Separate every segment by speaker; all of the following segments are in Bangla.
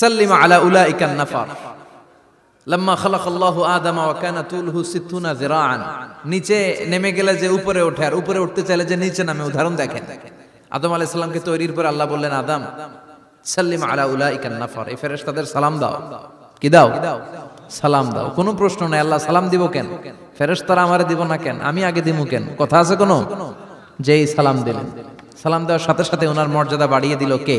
Speaker 1: সাল্লিমা আলা উলাইকান নাফার। লাম্মা খালাকাল্লাহু আদামা ওয়া কানা তুলহু সিত্তুনা যিরাআন। নিচে নেমে গেলে যে উপরে ওঠে আর উপরে উঠতে চাইলে যে নিচে নামে, উদাহরণ দেখেন। আদম আলাইহিস সালামকে তৈরির পর আল্লাহ বললেন, আদম, সাল্লিম আলা উলাইকান নাফার। এই ফেরেশতাদের সালাম দাও। কি দাও? সালাম দাও। কোনো প্রশ্ন নাই। আল্লাহ সালাম দিব কেন? ফেরেশতারা আমারে দিব না কেন? আমি আগে দিমু কেন? কথা আছে কোনো? যেই সালাম দিলেন। সালাম দেওয়ার সাথে সাথে ওনার মর্যাদা বাড়িয়ে দিল কে?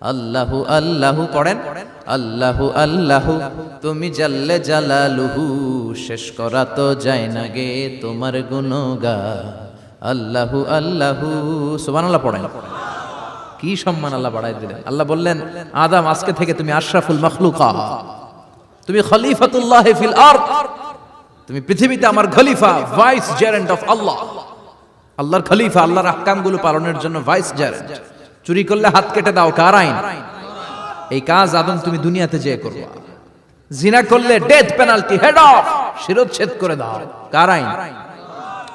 Speaker 1: আল্লাহু আল্লাহু পড়েন, আল্লাহু আল্লাহু, তুমি জাল্লে জালালুহু, শেষ করা তো যায় না গে তোমার গুণগা আল্লাহু আল্লাহু, সুবহানাল্লাহ পড়েন। কি সম্মান আল্লাহ বাড়াই দিলেন। আল্লাহ বললেন, আদম, আজকে থেকে তুমি আশরাফুল মখলুকা। তুমি খলিফাতুল্লাহ ফিল আরদ। তুমি পৃথিবীতে আমার খলিফা, ভাইস জেরেন্ট অফ আল্লাহ। আল্লাহর খলিফা, আল্লাহর আহকামগুলো পালনের জন্য ভাইস জেরেন্ট চুরি করলে হাত কেটে দাও, কার আইন? এই কাজ আদম তুমি দুনিয়াতে যেয়ে করবা। জিনা করলে ডেথ পেনাল্টি হেড অফ শিরোচ্ছেদ করে দাও। কার আইন?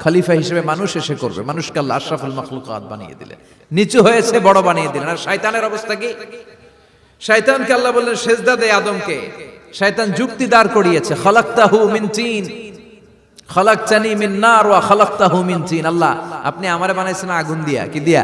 Speaker 1: খলিফা হিসেবে মানুষ এসে করবে। মানুষকে আল্লাহ আশরাফুল মখলুকাত বানিয়ে দিলেন নিচু হয়েছে, বড় বানিয়ে দিলেন। আর শয়তানের অবস্থা কি? শয়তানকে আল্লাহ বললেন, সেজদা দে আদমকে। শয়তান যুক্তি দাঁড় করিয়েছে, খলাক্তাহু মিন তিন। খলাকতানি মিন নার ওয়া খলাকতাহু মিন তিন। আল্লাহ, আপনি আমারে বানাইছেন আগুন দিয়া। কি দিয়া?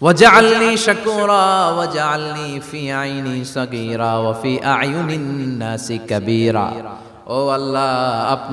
Speaker 1: وجعلني شكورا وجعلني في عيني صغيرا وفي أعين الناس كبيرا ও আল্লাহ আপনি